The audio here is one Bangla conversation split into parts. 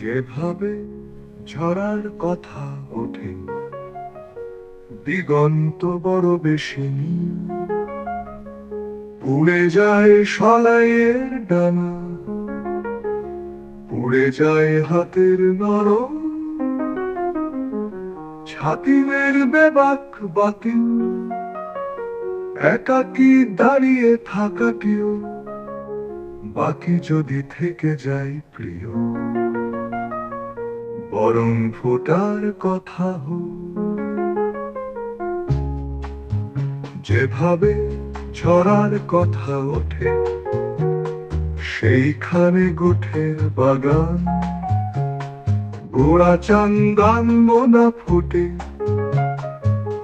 যেভাবে ঝরার কথা ওঠে, দিগন্ত বড় বেশি উড়ে যায় সলাইয়ের ডানা উড়ে যায় হাতের নরম। ছাতিমের বেবাক বাতিল, একাকি দাঁড়িয়ে থাকা থাকাটিও বাকি যদি থেকে যায় প্রিয়। বরং ফোটার কথা যেভাবে ছড়ার কথা ওঠে, সেইখানে গোঠের বাগান। গোড়া চান্দান মোনা ফুটে,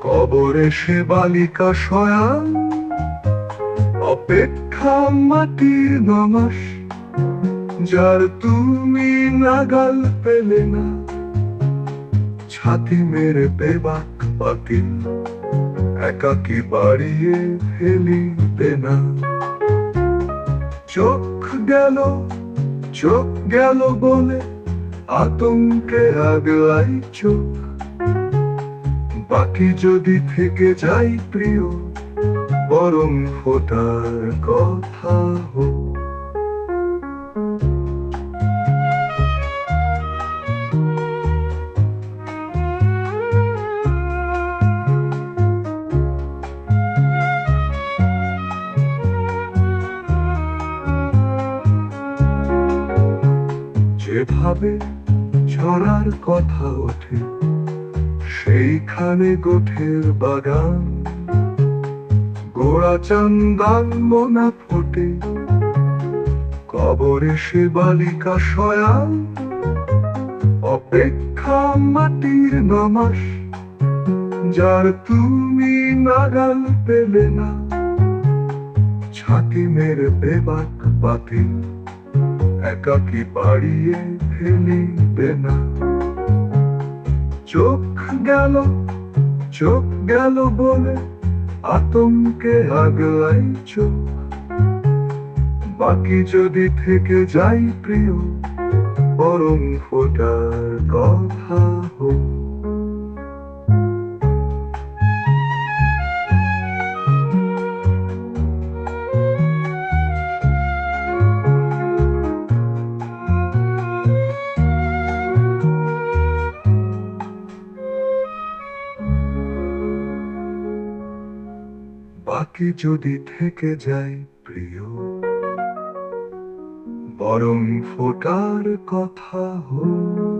কবরে সে বালিকা শয়ান। অপেক্ষা মাটির নমাস যার তুমি নাগাল পেলে না, ছাতি মেরে বেবাক পাতিল একাকি বাড়িয়ে ফেলিবে না। চোখ গেল চোখ গেল বলে আতঙ্কে আগলাই চোখ। বাকি যদি থেকে যাই প্রিয়, বরং ফোটার কথা হোক। যেভাবে ছড়ার কথা ওঠে, সেইখানে গোঠের বাগান। গোড়া চান্দান মোনা ফোটে, কবরে সে বালিকা শয়ান অপেক্ষা মাটির নমাস, যার তুমি নাগাল পেলে না। ছাতি মেরে বেবাক বাতিল। একাকি বাড়িয়ে ফেলিবে না। চোখ গেল চোখ গেল বলে আতঙ্কে আগলাই চোখ। বাকি যদি থেকে যাই প্রিয়, বরং ফোটার কথা হোক। বাকি যদি থেকে যায় প্রিয়। বরং ফোটার কথা হোক